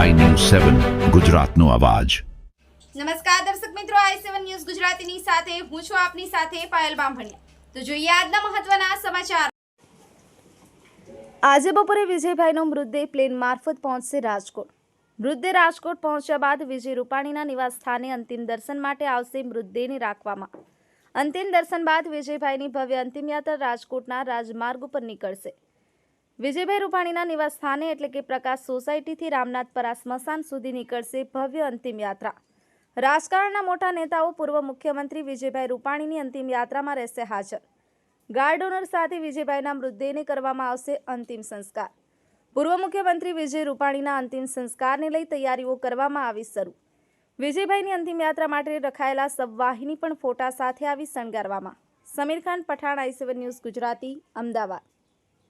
સેવન ગુજરાતનો અવાજ. નમસ્કાર દર્શક મિત્રો આઈ સેવન ન્યૂઝ ગુજરાતીની સાથે હું છું આપની સાથે પાયલ બામભણિયા. તો જોઈએ આજના મહત્વના સમાચાર. આજે બપોરે વિજયભાઈનો મૃતદેહ પ્લેન મારફત પહોંચશે રાજકોટ. મૃતદેહ રાજકોટ પહોંચ્યા બાદ વિજય રૂપાણીના નિવાસસ્થાને અંતિમ દર્શન માટે આવશે મૃતદેહને રાખવામાં. અંતિમ દર્શન બાદ વિજયભાઈની ભવ્ય અંતિમ યાત્રા રાજકોટના રાજમાર્ગ ઉપર નીકળશે. વિજયભાઈ રૂપાણીના નિવાસસ્થાને એટલે કે પ્રકાશ સોસાયટીથી રામનાથપરા સ્મશાન સુધી નીકળશે ભવ્ય અંતિમ યાત્રા. રાજકારણના મોટા નેતાઓ પૂર્વ મુખ્યમંત્રી વિજયભાઈ રૂપાણીની અંતિમ યાત્રામાં રહેશે હાજર. ગાર્ડ ઓનર સાથે વિજયભાઈના મૃતદેહને કરવામાં આવશે અંતિમ સંસ્કાર. પૂર્વ મુખ્યમંત્રી વિજય રૂપાણીના અંતિમ સંસ્કારને લઈ તૈયારીઓ કરવામાં આવી શરૂ. વિજયભાઈની અંતિમ યાત્રા માટે રખાયેલા સબવાહિની પણ ફોટા સાથે આવી શણગારવામાં. Samir Khan, Pathan, I news Gujarati, Ahmedabad.